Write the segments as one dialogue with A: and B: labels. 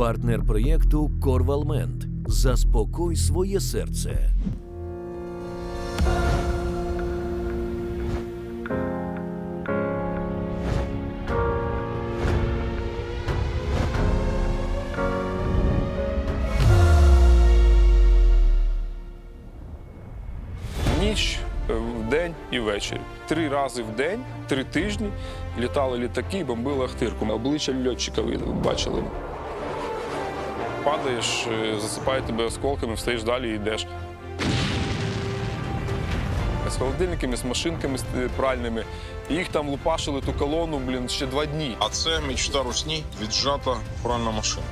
A: партнер проєкту Корвалмент. Заспокой своє серце.
B: Ніч, е, вдень і ввечері. Три рази в день, три тижні літали літаки, бомбили Ахтирку. Обличчя льотчика бачили. Падаєш, е, засипає тебе осколками, встаєш далі і йдеш. З холодильниками, з машинками е, пральними. І Їх там лупашили ту колону, блін, ще два дні.
C: А це мечта русні віджата пральна машина.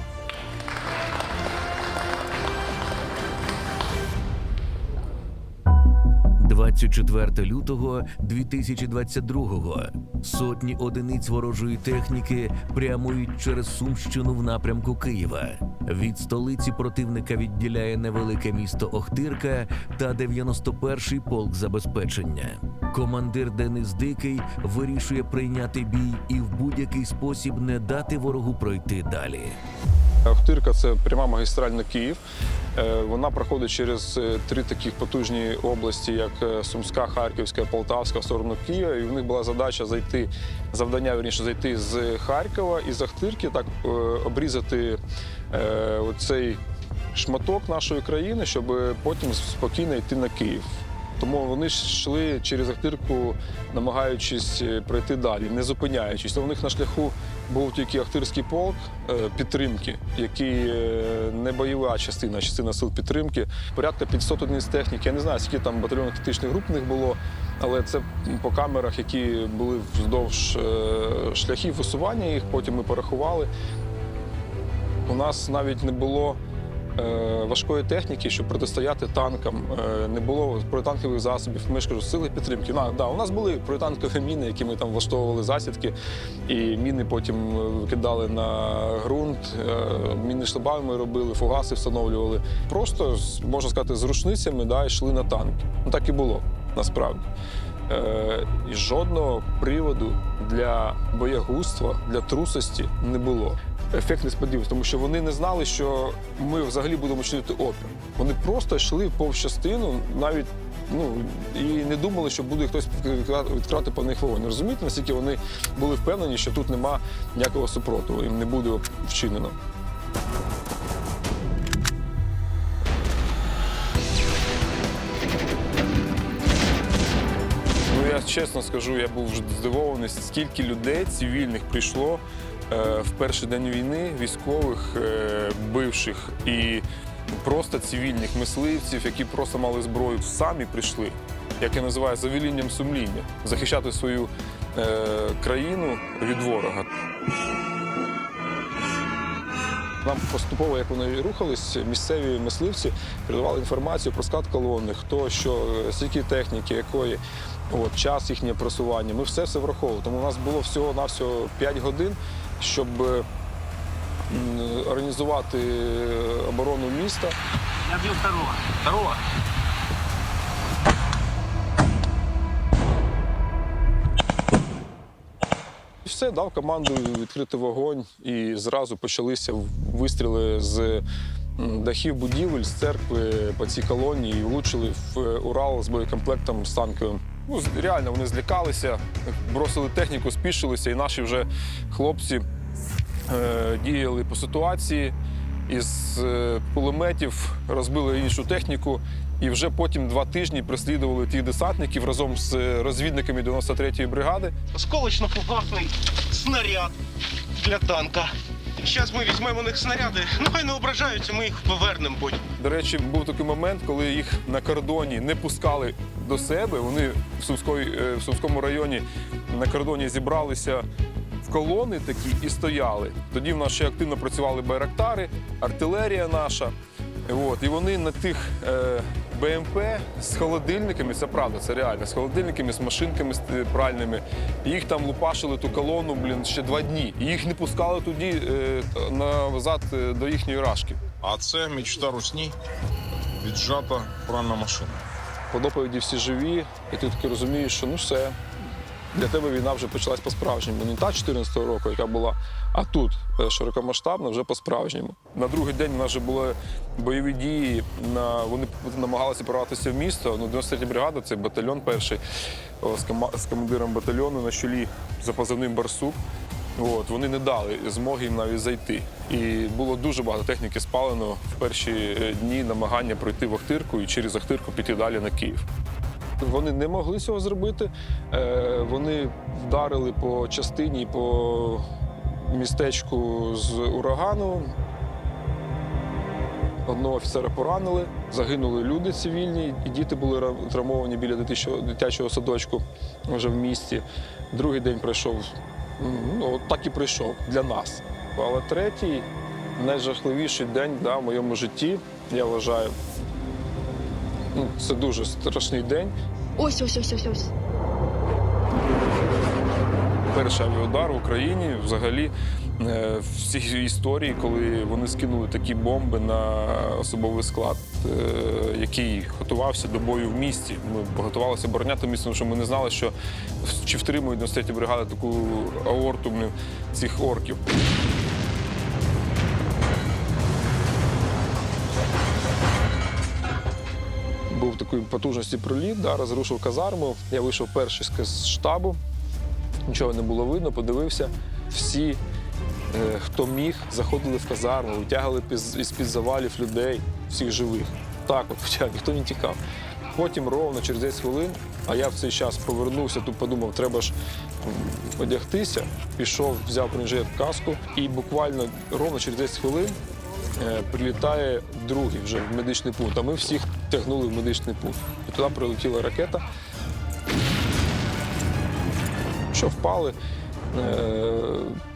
A: 24 лютого 2022-го. Сотні одиниць ворожої техніки прямують через Сумщину в напрямку Києва. Від столиці противника відділяє невелике місто Охтирка та 91-й полк забезпечення. Командир Денис Дикий вирішує прийняти бій і в будь-який спосіб не дати ворогу пройти далі.
B: Охтирка це пряма магістраль на Київ. Е, Вона проходить через е, три таких потужні області, як е, Сумська, Харківська, Полтавська в сторону Києва. І в них була задача зайти, завдання вірніше зайти з Харкова і з Охтирки, так обрізати оцей шматок нашої країни, щоб потім спокійно йти на Київ. Тому вони йшли через Ахтирку, намагаючись пройти далі, не зупиняючись. У них на шляху був тільки Ахтирський полк е, підтримки, який е, не бойова частина, частина сил підтримки. Порядка 500 одиниць техніки. Я не знаю, скільки там батальйонів тактичних груп в них було, але це по камерах, які були вздовж е, шляхів висування їх. Потім ми порахували. У нас навіть не було важкої техніки, щоб протистояти танкам. Е, не було протитанкових засобів. Ми ж кажу, сили підтримки. На, да, у нас були протитанкові міни, які ми там влаштовували засідки, і міни потім е, викидали на ґрунт. Е, міни шлабами робили, фугаси встановлювали. Просто можна сказати, з рушницями да, йшли на танки. Ну так і було насправді. Е, і жодного приводу для боягузтва, для трусості не було. Ефект несподіваності, тому що вони не знали, що ми взагалі будемо чинити опір. Вони просто йшли повз частину, навіть ну і не думали, що буде хтось відкривати по них вогонь. Розумієте, наскільки вони були впевнені, що тут нема ніякого супротиву, їм не буде вчинено. Ну я чесно скажу, я був здивований, скільки людей цивільних прийшло в перший день війни, військових, е, бивших і просто цивільних мисливців, які просто мали зброю, самі прийшли, як я називаю, за велінням сумління, захищати свою е, країну від ворога. Нам поступово, як вони рухались, місцеві мисливці передавали інформацію про склад колони, хто що, е, скільки техніки, якої, от, час їхнє просування. Ми все все враховували. Тому у нас було всього-навсього 5 годин, щоб е, організувати е, оборону міста.
D: Я бью второго. Второго.
B: І все, дав команду відкрити вогонь, і зразу почалися вистріли з дахів будівель, з церкви по цій колонії і влучили в е, Урал з боєкомплектом з танковим. Ну, реально вони злякалися, бросили техніку, спішилися, і наші вже хлопці е, діяли по ситуації. Із е, кулеметів розбили іншу техніку, і вже потім два тижні преслідували тих десантників разом з е, розвідниками 93-ї бригади.
D: Осколочно-фугасний снаряд для танка. Зараз ми візьмемо у них снаряди, ну хай не ображаються, ми їх повернемо потім.
B: До речі, був такий момент, коли їх на кордоні не пускали до себе. Вони в, Сумської, е, в Сумському районі на кордоні зібралися в колони такі і стояли. Тоді в нас ще активно працювали байрактари, артилерія наша. От, і вони на тих е, БМП з холодильниками, це правда, це реально, з холодильниками, з машинками з, е, пральними. Їх там лупашили ту колону, блін, ще два дні. І їх не пускали тоді е, назад е, до їхньої рашки.
C: А це мечта русні віджата пральна машина.
B: По доповіді всі живі, і ти таки розумієш, що ну все, Для тебе війна вже почалась по-справжньому. Не та 14-го року, яка була, а тут е, широкомасштабна, вже по-справжньому. На другий день у нас вже були бойові дії. На вони намагалися прорватися в місто. Ну, 93 бригада, це батальйон перший з, кома- з командиром батальйону на чолі за позивним Барсук. От, вони не дали змоги їм навіть зайти. І було дуже багато техніки спалено в перші е, дні намагання пройти в Охтирку і через Охтирку піти далі на Київ. Вони не могли цього зробити. Е, Вони вдарили по частині, по містечку з урагану. Одного офіцера поранили, загинули люди цивільні, і діти були травмовані біля дитячого, садочку вже в місті. Другий день пройшов, ну, от так і пройшов для нас. Але третій, найжахливіший день да, в моєму житті, я вважаю, ну, це дуже страшний день.
E: Ось, ось, ось, ось, ось.
B: Перший авіаудар в Україні взагалі е, всі історії, коли вони скинули такі бомби на особовий склад, е, який готувався до бою в місті. Ми готувалися обороняти місто, тому що ми не знали, що чи втримують на 93 бригада таку аорту цих орків. Такої потужності проліт, да, розрушив казарму. Я вийшов перший з- штабу. Нічого не було видно, подивився. Всі, е, хто міг, заходили в казарму, витягали піз- із-під завалів людей, всіх живих. Так от, хоча ніхто не тікав. Потім ровно через 10 хвилин, а я в цей час повернувся, тут подумав, треба ж одягтися. Пішов, взяв бронежилет, каску, і буквально ровно через 10 хвилин прилітає другий вже в медичний пункт. А ми всіх тягнули в медичний пункт. І туди прилетіла ракета. що впали, е,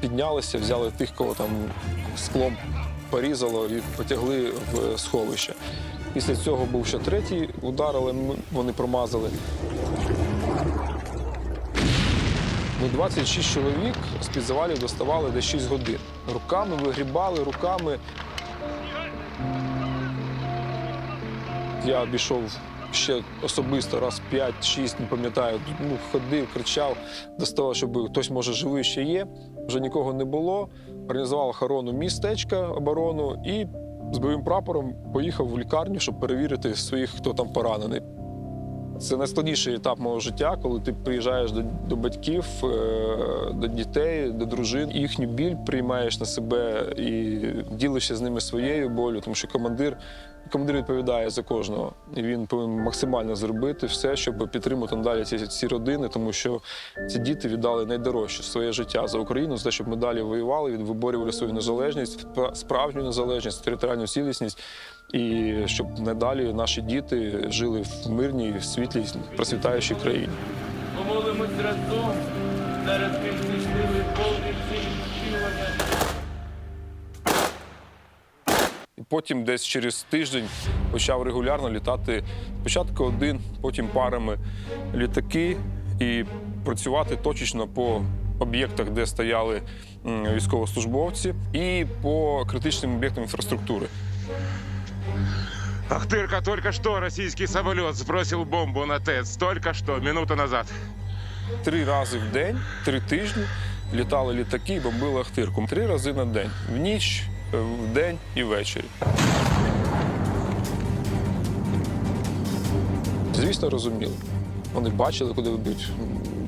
B: піднялися, взяли тих, кого там склом порізало і потягли в сховище. Після цього був ще третій удар, але вони промазали. Ну, 26 чоловік з-під завалів доставали десь 6 годин. Руками вигрібали, руками. Я обійшов ще особисто раз 5-6, не пам'ятаю. Ну, ходив, кричав, доставав, щоб хтось, може, живий ще є. Вже нікого не було. Організував охорону містечка, оборону і з бойовим прапором поїхав в лікарню, щоб перевірити своїх, хто там поранений. Це найскладніший етап мого життя, коли ти приїжджаєш до, до батьків, е, до дітей, до дружин. Їхню біль приймаєш на себе і ділишся з ними своєю болю, тому що командир, командир відповідає за кожного. І він повинен максимально зробити все, щоб підтримати надалі ці, ці родини, тому що ці діти віддали найдорожче своє життя за Україну, за те, щоб ми далі воювали, виборювали свою незалежність, справжню незалежність, територіальну цілісність. І щоб надалі наші діти жили в мирній, світлій, процвітаючій країні.
F: Помолимось разом зараз тим щасливий.
B: Потім, десь через тиждень, почав регулярно літати спочатку один, потім парами літаки і працювати точечно по об'єктах, де стояли військовослужбовці, і по критичним об'єктам інфраструктури.
G: Ахтырка, только что российский самолет сбросил бомбу на ТЭЦ. Только что, минуту назад.
B: Три рази в день, три тижні літали літаки і бомбили Ахтирку. Три рази на день. В ніч, е, в день і ввечері. Звісно, розуміли. Вони бачили, куди ведуть.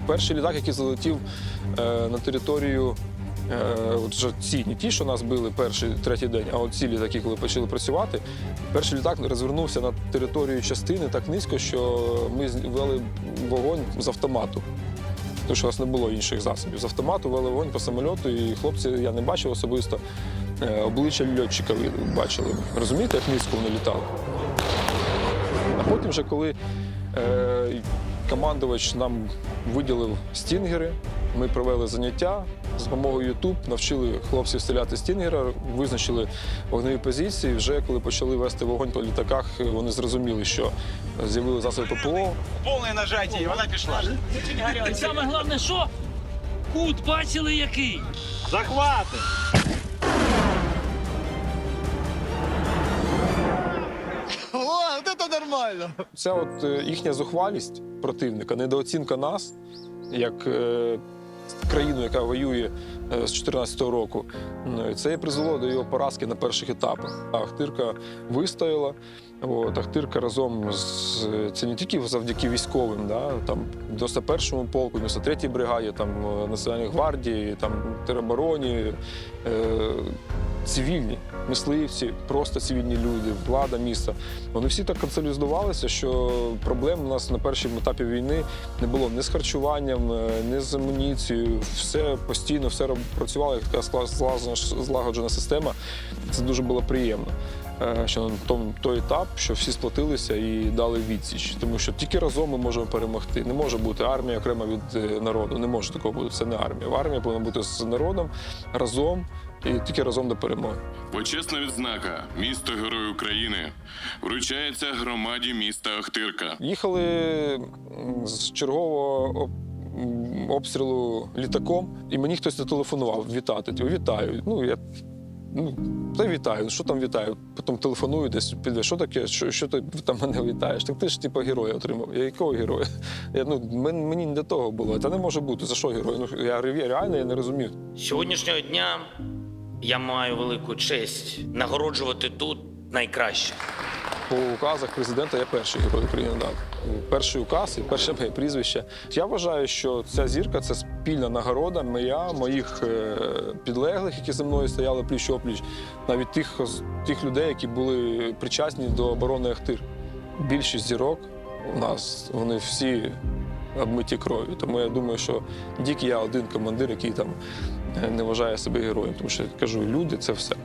B: Перший літак, який залетів е, на територію. Е, от ці, не ті, що нас били перший, третій день, а от ці літаки, коли почали працювати, перший літак розвернувся на територію частини так низько, що ми вели вогонь з автомату. Тому що у нас не було інших засобів. З автомату вели вогонь по самольоту, і хлопці я не бачив особисто. е, Обличчя льотчика бачили. Розумієте, як низько вони літали? А потім, вже коли е, командувач нам виділив стінгери, ми провели заняття з допомогою YouTube, навчили хлопців стріляти стінгера, визначили вогневі позиції. Вже коли почали вести вогонь по літаках, вони зрозуміли, що з'явили засоби ППО,
D: Повне нажаття, і вона пішла.
F: І саме головне, що кут бачили який?
D: Захвати!
B: Це от е, їхня зухвалість противника, недооцінка нас, як е, країну, яка воює е, з 2014 року. Е, Це призвело до його поразки на перших етапах. Ахтирка вистояла. От, Ахтирка разом з це не тільки завдяки військовим, да, там 91-му полку, 93-й бригаді, там е, Національній гвардії, там теробороні, е, цивільні мисливці, просто цивільні люди, влада міста. Вони всі так консолідувалися, що проблем у нас на першому етапі війни не було ні з харчуванням, е, ні з амуніцією. Все постійно, все працювало як така злагоджена система. Це дуже було приємно. Е, Що на той етап, що всі сплотилися і дали відсіч, тому що тільки разом ми можемо перемогти. Не може бути армія окремо від е, народу. Не може такого бути. Це не армія. В Армія повинна бути з народом разом і тільки разом до перемоги.
E: Почесна відзнака місто Герой України вручається громаді міста Ахтирка.
B: Їхали з чергового обстрілу літаком, і мені хтось зателефонував вітати. Вітаю. Ну, я ну, та вітаю. Що там вітаю? Потім телефоную десь піде. Що таке? Що, що ти там мене вітаєш? Так ти ж типу героя отримав. Я якого героя? Я, ну, мені не до того було. Та не може бути. За що герой? Ну, я реально я не розумів.
H: Сьогоднішнього дня я маю велику честь нагороджувати тут найкраще.
B: По указах президента я перший герой України дав. Перший указ і перше моє прізвище. Я вважаю, що ця зірка це спільна нагорода моя, моїх е, підлеглих, які зі мною стояли пліч опліч, навіть тих, тих людей, які були причасні до оборони Ахтир. Більшість зірок у нас вони всі обмиті кров'ю. Тому я думаю, що тільки я один командир, який там не вважає себе героєм. Тому що кажу, люди це все.